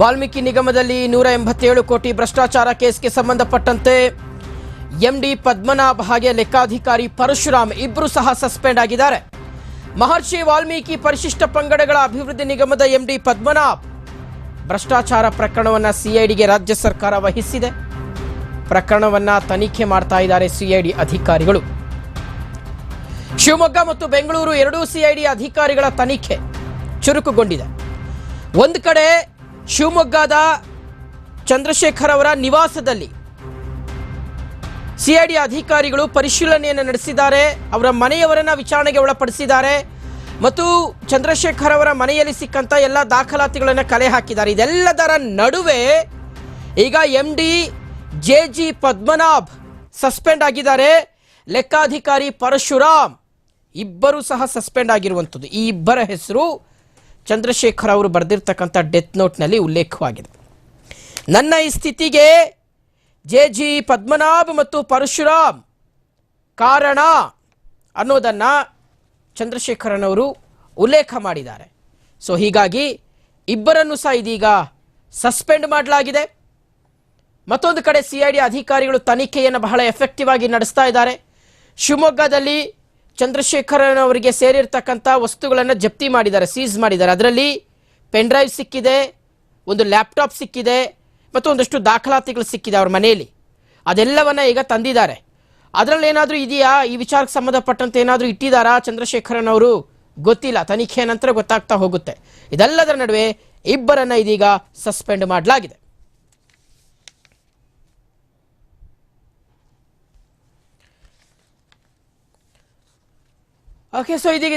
ವಾಲ್ಮೀಕಿ ನಿಗಮದಲ್ಲಿ ನೂರ ಎಂಬತ್ತೇಳು ಕೋಟಿ ಭ್ರಷ್ಟಾಚಾರ ಕೇಸ್ಗೆ ಸಂಬಂಧಪಟ್ಟಂತೆ ಎಂಡಿ ಪದ್ಮನಾಭ್ ಹಾಗೆ ಲೆಕ್ಕಾಧಿಕಾರಿ ಪರಶುರಾಮ್ ಇಬ್ಬರು ಸಹ ಸಸ್ಪೆಂಡ್ ಆಗಿದ್ದಾರೆ. ಮಹರ್ಷಿ ವಾಲ್ಮೀಕಿ ಪರಿಶಿಷ್ಟ ಪಂಗಡಗಳ ಅಭಿವೃದ್ಧಿ ನಿಗಮದ ಎಂಡಿ ಪದ್ಮನಾಭ್ ಭ್ರಷ್ಟಾಚಾರ ಪ್ರಕರಣವನ್ನು ಸಿಐಡಿಗೆ ರಾಜ್ಯ ಸರ್ಕಾರ ವಹಿಸಿದೆ. ಪ್ರಕರಣವನ್ನ ತನಿಖೆ ಮಾಡ್ತಾ ಇದ್ದಾರೆ ಸಿಐಡಿ ಅಧಿಕಾರಿಗಳು. ಶಿವಮೊಗ್ಗ ಮತ್ತು ಬೆಂಗಳೂರು ಎರಡೂ ಸಿಐಡಿ ಅಧಿಕಾರಿಗಳ ತನಿಖೆ ಚುರುಕುಗೊಂಡಿದೆ. ಒಂದು ಕಡೆ ಶಿವಮೊಗ್ಗದ ಚಂದ್ರಶೇಖರ್ ಅವರ ನಿವಾಸದಲ್ಲಿ ಸಿಐಡಿ ಅಧಿಕಾರಿಗಳು ಪರಿಶೀಲನೆಯನ್ನು ನಡೆಸಿದ್ದಾರೆ. ಅವರ ಮನೆಯವರನ್ನ ವಿಚಾರಣೆಗೆ ಒಳಪಡಿಸಿದ್ದಾರೆ. ಮತ್ತು ಚಂದ್ರಶೇಖರ್ ಅವರ ಮನೆಯಲ್ಲಿ ಸಿಕ್ಕಂತ ಎಲ್ಲ ದಾಖಲಾತಿಗಳನ್ನು ಕಲೆ ಹಾಕಿದ್ದಾರೆ. ಇದೆಲ್ಲದರ ನಡುವೆ ಈಗ M D J G Padmanabh suspend ಆಗಿದ್ದಾರೆ. ಲೆಕ್ಕಾಧಿಕಾರಿ ಪರಶುರಾಮ್ ಇಬ್ಬರು ಸಹ ಸಸ್ಪೆಂಡ್ ಆಗಿರುವಂಥದ್ದು ಈ ಇಬ್ಬರ ಹೆಸರು ಚಂದ್ರಶೇಖರ್ ಅವರು ಬರೆದಿರ್ತಕ್ಕಂಥ ಡೆತ್ ನೋಟ್ನಲ್ಲಿ ಉಲ್ಲೇಖವಾಗಿದೆ. ನನ್ನ ಈ ಸ್ಥಿತಿಗೆ ಜೆ ಜಿ ಪದ್ಮನಾಭ್ ಮತ್ತು ಪರಶುರಾಮ್ ಕಾರಣ ಅನ್ನೋದನ್ನು ಚಂದ್ರಶೇಖರನವರು ಉಲ್ಲೇಖ ಮಾಡಿದ್ದಾರೆ. ಸೊ ಹೀಗಾಗಿ ಇಬ್ಬರನ್ನು ಸಹ ಇದೀಗ ಸಸ್ಪೆಂಡ್ ಮಾಡಲಾಗಿದೆ. ಮತ್ತೊಂದು ಕಡೆ ಸಿ ಐ ಡಿ ಅಧಿಕಾರಿಗಳು ತನಿಖೆಯನ್ನು ಬಹಳ ಎಫೆಕ್ಟಿವ್ ಆಗಿ ನಡೆಸ್ತಾ ಇದ್ದಾರೆ. ಶಿವಮೊಗ್ಗದಲ್ಲಿ ಚಂದ್ರಶೇಖರನ್ ಅವರಿಗೆ ಸೇರಿರ್ತಕ್ಕಂಥ ವಸ್ತುಗಳನ್ನು ಜಪ್ತಿ ಮಾಡಿದ್ದಾರೆ ಸೀಸ್ ಮಾಡಿದ್ದಾರೆ. ಅದರಲ್ಲಿ ಪೆನ್ ಡ್ರೈವ್ ಸಿಕ್ಕಿದೆ, ಒಂದು ಲ್ಯಾಪ್ಟಾಪ್ ಸಿಕ್ಕಿದೆ, ಮತ್ತು ಒಂದಷ್ಟು ದಾಖಲಾತಿಗಳು ಸಿಕ್ಕಿದೆ ಅವ್ರ ಮನೆಯಲ್ಲಿ. ಅದೆಲ್ಲವನ್ನ ಈಗ ತಂದಿದ್ದಾರೆ. ಅದರಲ್ಲಿ ಏನಾದರೂ ಇದೆಯಾ? ಈ ವಿಚಾರಕ್ಕೆ ಸಂಬಂಧಪಟ್ಟಂತೆ ಏನಾದರೂ ಇಟ್ಟಿದ್ದಾರಾ ಚಂದ್ರಶೇಖರನ್ ಅವರು? ಗೊತ್ತಿಲ್ಲ. ತನಿಖೆಯ ನಂತರ ಗೊತ್ತಾಗ್ತಾ ಹೋಗುತ್ತೆ. ಇದೆಲ್ಲದರ ನಡುವೆ ಇಬ್ಬರನ್ನು ಇದೀಗ ಸಸ್ಪೆಂಡ್ ಮಾಡಲಾಗಿದೆ. ಓಕೆ ಸೊ ಇದೀಗ